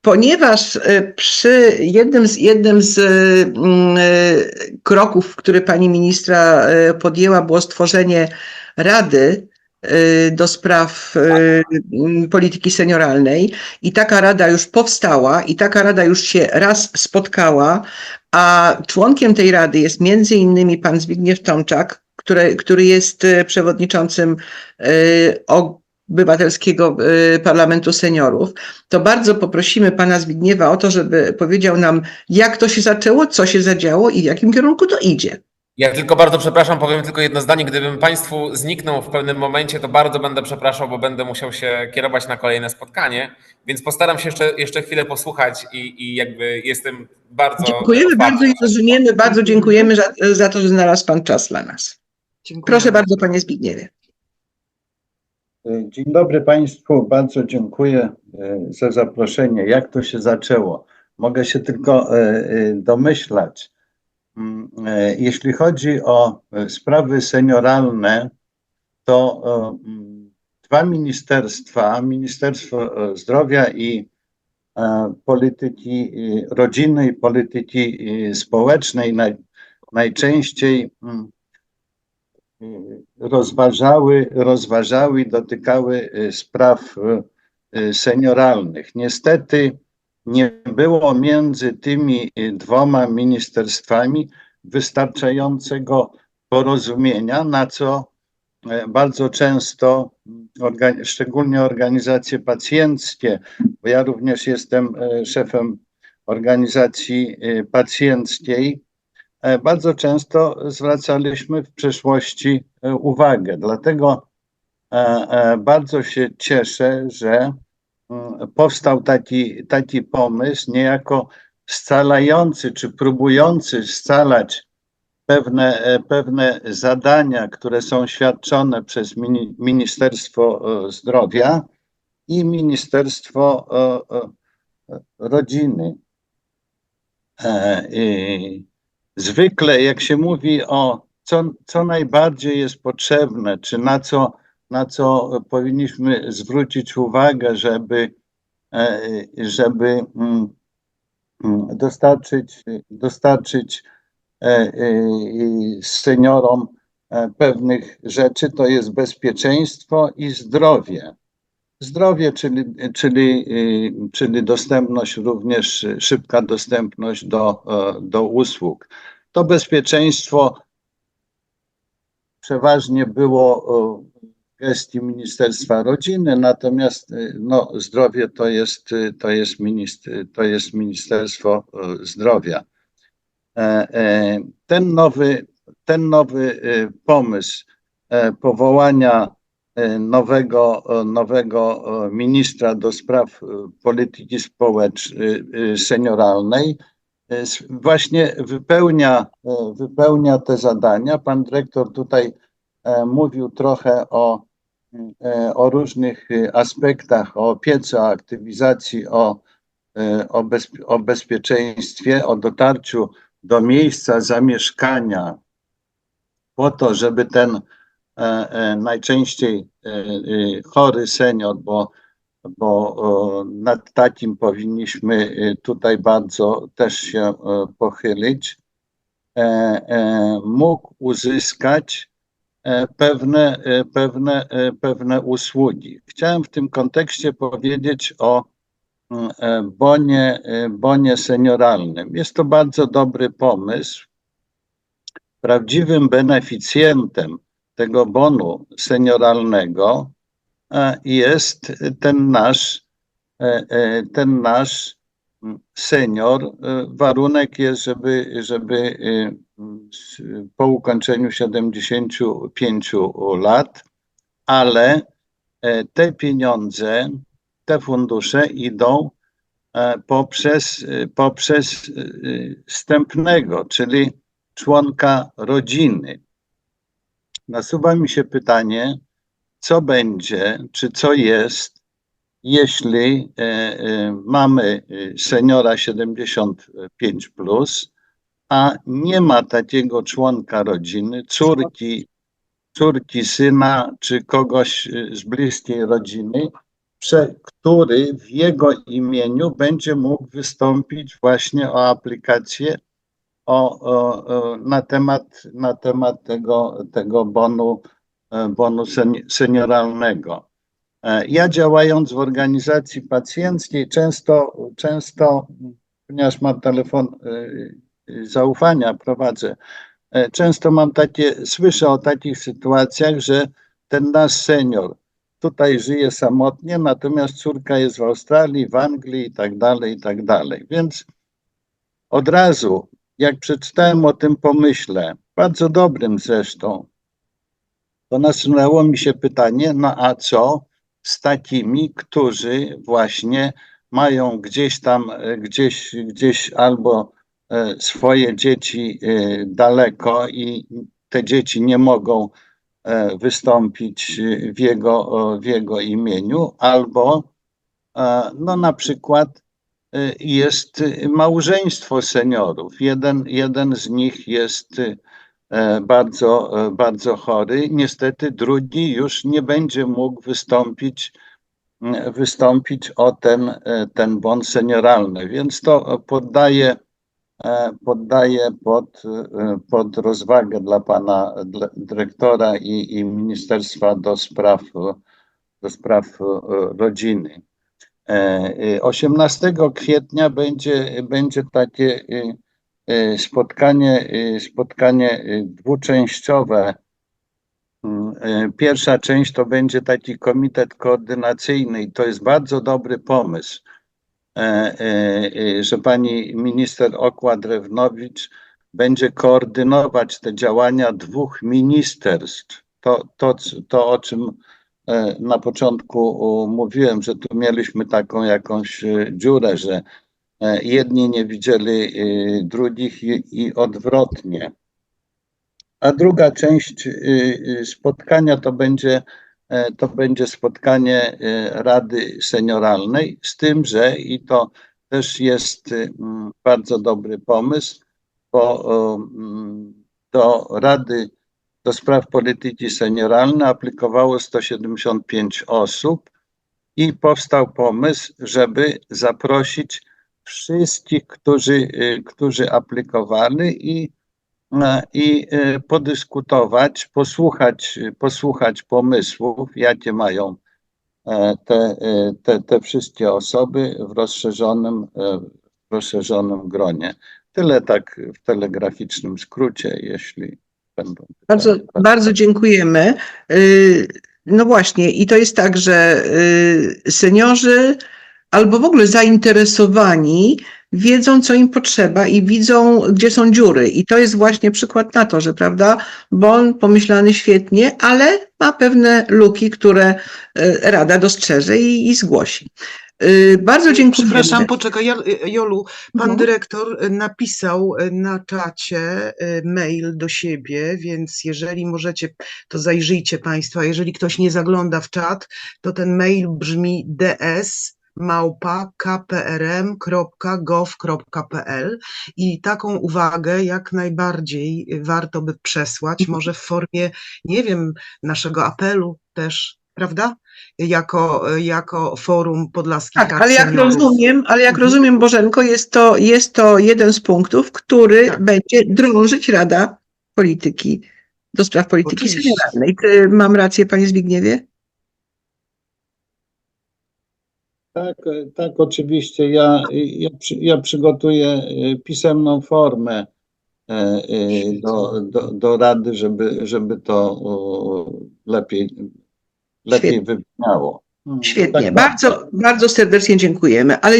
Ponieważ e, przy jednym z, jednym z mm, e, kroków, który pani ministra e, podjęła, było stworzenie Rady do spraw polityki senioralnej i taka rada już powstała i taka rada już się raz spotkała, a członkiem tej rady jest między innymi pan Zbigniew Tomczak, który, który jest przewodniczącym Obywatelskiego e, Parlamentu Seniorów, to bardzo poprosimy pana Zbigniewa o to, żeby powiedział nam, jak to się zaczęło, co się zadziało i w jakim kierunku to idzie. Ja tylko bardzo przepraszam, powiem tylko jedno zdanie. Gdybym Państwu zniknął w pewnym momencie, to bardzo będę przepraszał, bo będę musiał się kierować na kolejne spotkanie, więc postaram się jeszcze, jeszcze chwilę posłuchać i, i jakby jestem bardzo. Dziękujemy otwarty. bardzo i rozumiemy, bardzo dziękujemy za, za to, że znalazł pan czas dla nas. Proszę bardzo, panie Zbigniewie. Dzień dobry Państwu, bardzo dziękuję e, za zaproszenie. Jak to się zaczęło? Mogę się tylko e, e, domyślać. Mm, e, Jeśli chodzi o e, sprawy senioralne, to e, mm, dwa ministerstwa, Ministerstwo e, Zdrowia i e, Polityki e, Rodziny i Polityki e, Społecznej naj, najczęściej mm, rozważały, rozważały i dotykały y, spraw y, y, senioralnych. Niestety nie było między tymi dwoma ministerstwami wystarczającego porozumienia, na co bardzo często, szczególnie organizacje pacjenckie, bo ja również jestem szefem organizacji pacjenckiej, bardzo często zwracaliśmy w przeszłości e, uwagę. Dlatego e, e, bardzo się cieszę, że mm, powstał taki, taki pomysł, niejako scalający czy próbujący scalać pewne, e, pewne zadania, które są świadczone przez mini, Ministerstwo e, Zdrowia i Ministerstwo e, e, Rodziny. E, i Zwykle, jak się mówi o co, co najbardziej jest potrzebne, czy na co, na co powinniśmy zwrócić uwagę, żeby, e, żeby mm, mm, dostarczyć, dostarczyć e, e, seniorom pewnych rzeczy, to jest bezpieczeństwo i zdrowie. Zdrowie, czyli, czyli, y, czyli dostępność, również szybka dostępność do, e, do usług. To bezpieczeństwo przeważnie było e, w gestii Ministerstwa Rodziny, natomiast y, no, zdrowie to jest, to jest, minist- to jest Ministerstwo e, Zdrowia. E, e, Ten nowy, ten nowy e, pomysł e, powołania e, nowego, e, nowego e, ministra do spraw e, polityki społecznej, senioralnej e, właśnie wypełnia, e, wypełnia te zadania. Pan dyrektor tutaj e, mówił trochę o, e, o różnych e, aspektach, o opiece, o aktywizacji, o, e, o, bezp- o bezpieczeństwie, o dotarciu do miejsca zamieszkania po to, żeby ten e, e, najczęściej e, e, chory senior, bo, bo nad takim powinniśmy e, tutaj bardzo też się e, pochylić, e, e, mógł uzyskać e, pewne, e, pewne, e, pewne usługi. Chciałem w tym kontekście powiedzieć o e, bonie, e, bonie senioralnym. Jest to bardzo dobry pomysł. Prawdziwym beneficjentem tego bonu senioralnego e, jest ten nasz, e, e, ten nasz senior. Warunek jest, żeby, żeby po ukończeniu 75 lat, ale te pieniądze, te fundusze idą poprzez, poprzez wstępnego, czyli członka rodziny. Nasuwa mi się pytanie, co będzie, czy co jest, jeśli e, e, mamy e, seniora 75, plus, a nie ma takiego członka rodziny, córki, córki syna czy kogoś e, z bliskiej rodziny, który w jego imieniu będzie mógł wystąpić właśnie o aplikację o, o, na temat, na temat tego, tego bonu, e, bonu seni- senioralnego. E, Ja działając w organizacji pacjenckiej często, często, ponieważ mam telefon e, zaufania, prowadzę, często mam takie, słyszę o takich sytuacjach, że ten nasz senior tutaj żyje samotnie, natomiast córka jest w Australii, w Anglii i tak dalej, i tak dalej. Więc od razu, jak przeczytałem o tym pomyśle, bardzo dobrym zresztą, to nasunęło mi się pytanie, no a co z takimi, którzy właśnie mają gdzieś tam, gdzieś, gdzieś albo e, swoje dzieci e, daleko i te dzieci nie mogą e, wystąpić w jego, w jego imieniu, albo no na przykład jest małżeństwo seniorów. Jeden, jeden z nich jest e, bardzo, e, bardzo chory. Niestety drugi już nie będzie mógł wystąpić, wystąpić o ten, e, ten bon senioralny, więc to poddaję, e, poddaję pod, pod rozwagę dla pana dyrektora i, i Ministerstwa do Spraw, do spraw rodziny. E, e, 18 kwietnia będzie, będzie takie e, e, spotkanie, e, spotkanie e, dwuczęściowe. Mm, e, Pierwsza część to będzie taki komitet koordynacyjny i to jest bardzo dobry pomysł, e, e, e, że pani minister Okła-Drewnowicz będzie koordynować te działania dwóch ministerstw. To, to, to o czym e, na początku mówiłem, że tu mieliśmy taką jakąś e, dziurę, że e, jedni nie widzieli e, drugich i, odwrotnie. A druga część e, e, spotkania to będzie, e, to będzie spotkanie e, Rady Senioralnej, z tym, że i to też jest e, bardzo dobry pomysł, bo do Rady do Spraw Polityki Senioralnej aplikowało 175 osób i powstał pomysł, żeby zaprosić wszystkich, którzy, y, którzy aplikowali i, e, i y, podyskutować, posłuchać, posłuchać pomysłów, jakie mają e, te, e, te, te wszystkie osoby w rozszerzonym, e, w rozszerzonym gronie. Tyle tak w telegraficznym skrócie, jeśli będą. Bardzo, pytania. bardzo dziękujemy. Y, No właśnie, i to jest tak, że y, seniorzy albo w ogóle zainteresowani wiedzą, co im potrzeba i widzą, gdzie są dziury. I to jest właśnie przykład na to, że prawda, bon pomyślany świetnie, ale ma pewne luki, które y, Rada dostrzeże i, i zgłosi. Y, Bardzo dziękuję. Przepraszam, poczekaj, Ja- Jolu. Pan Mhm. dyrektor y, napisał y, na czacie y, mail do siebie, więc jeżeli możecie, to zajrzyjcie Państwo. Jeżeli ktoś nie zagląda w czat, to ten mail brzmi ds małpa kprm.gov.pl i taką uwagę jak najbardziej warto by przesłać, może w formie, nie wiem, naszego apelu też, prawda? Jako, jako forum Podlaskich Tak, ale jak Seniorów. rozumiem, ale jak Mhm. rozumiem, Bożenko, jest to, jest to jeden z punktów, który Tak. będzie drążyć Rada Polityki do spraw polityki Oczywiście. senioralnej. Czy mam rację, panie Zbigniewie? Tak, tak, oczywiście. Ja, ja, ja przygotuję e, pisemną formę e, e, do, do, do Rady, żeby, żeby to lepiej, lepiej Świetnie. wybrzmiało. Mm, Świetnie, tak, bardzo, bardzo serdecznie dziękujemy. Ale